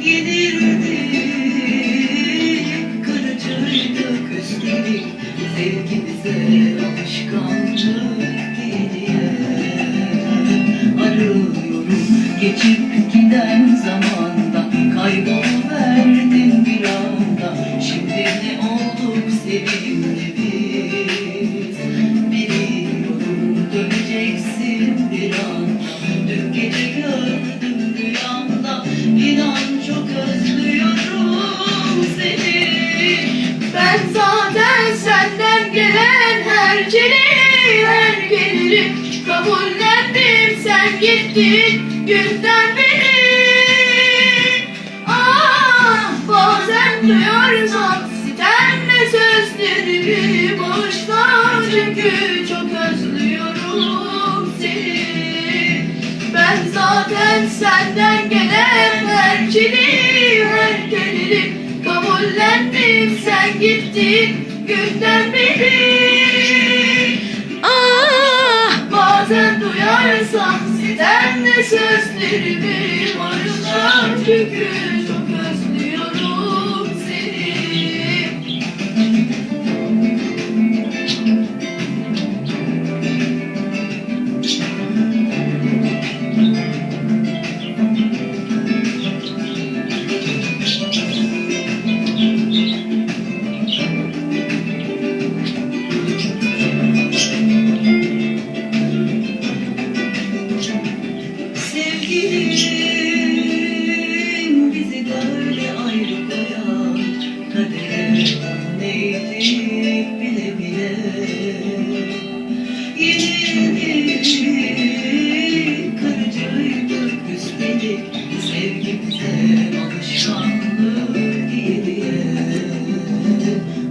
Yedi şeyi her geliri kabullendim sen gittin günden beri. Ah bazen duyarsam sitemle sözlerimi boşlar. Çünkü çok özlüyorum seni. Ben zaten senden gelen her şeyi her geliri kabullendim sen gittin günden beri sitemle sözlerimi boşlar çünkü sevgimize alışkanlık diye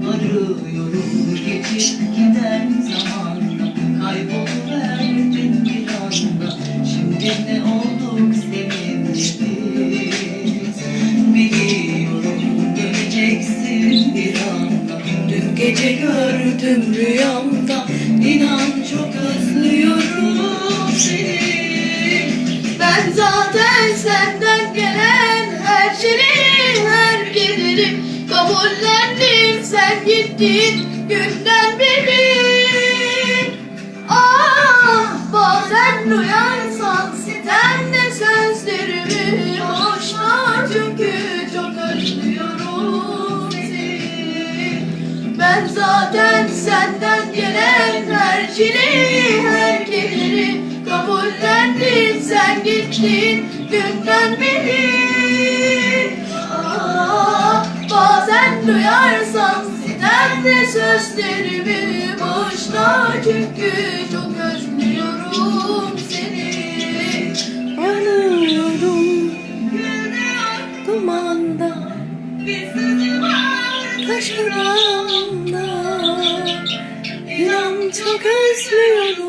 Arıyorum geçip giden zamanla Kayboluverdin bir anda Şimdi ne olduk seninle biz döneceksin bir anda. Dün gece gördüm rüyamda. İnan çok özlüyorum gittin günden beri. Ah bazen duyarsan sitemle sözlerimi boşlar çünkü çok özlüyorum seni. Ben zaten senden gelen her şeyi her geliri kabullendim sen gittin günden beri. Ah, bazen duyarsam sitemle sözlerimi boşlar çünkü çok özlüyorum seni. Yanıyorum. Dumanda taşlarında İnan çok özlüyorum